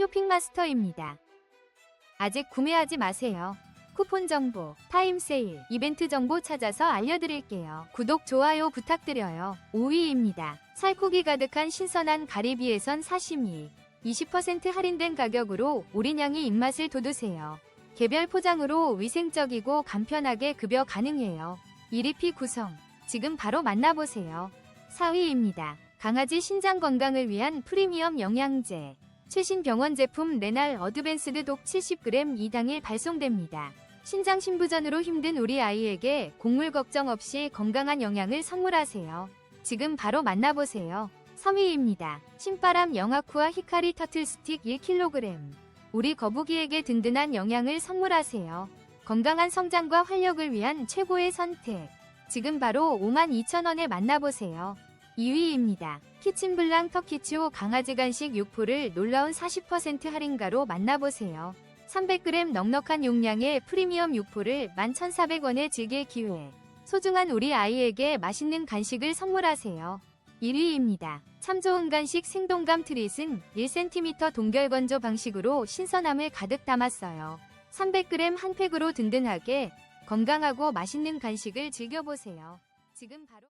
쇼핑마스터입니다. 아직 구매하지 마세요. 쿠폰 정보, 타임 세일, 이벤트 정보 찾아서 알려드릴게요. 구독, 좋아요 부탁드려요. 5위입니다. 살코기 가득한 신선한 가리비에선 사시미. 20% 할인된 가격으로 올인양이 입맛을 돋우세요. 개별 포장으로 위생적이고 간편하게 급여 가능해요. 1위피 구성. 지금 바로 만나보세요. 4위입니다. 강아지 신장 건강을 위한 프리미엄 영양제. 최신 병원 제품 레날 어드밴스드 독 70g 2당일 발송됩니다. 신장 신부전으로 힘든 우리 아이에게 곡물 걱정 없이 건강한 영양을 선물하세요. 지금 바로 만나보세요. 3위입니다. 신바람 영아쿠아 히카리 터틀 스틱 1kg. 우리 거북이에게 든든한 영양을 선물하세요. 건강한 성장과 활력을 위한 최고의 선택. 지금 바로 52,000원에 만나보세요. 2위입니다. 키친블랑 터키치오 강아지 간식 6포를 놀라운 40% 할인가로 만나보세요. 300g 넉넉한 용량의 프리미엄 6포를 11,400원에 즐길 기회. 소중한 우리 아이에게 맛있는 간식을 선물하세요. 1위입니다. 참 좋은 간식 생동감 트릿은 1cm 동결 건조 방식으로 신선함을 가득 담았어요. 300g 한 팩으로 든든하게 건강하고 맛있는 간식을 즐겨보세요. 지금 바로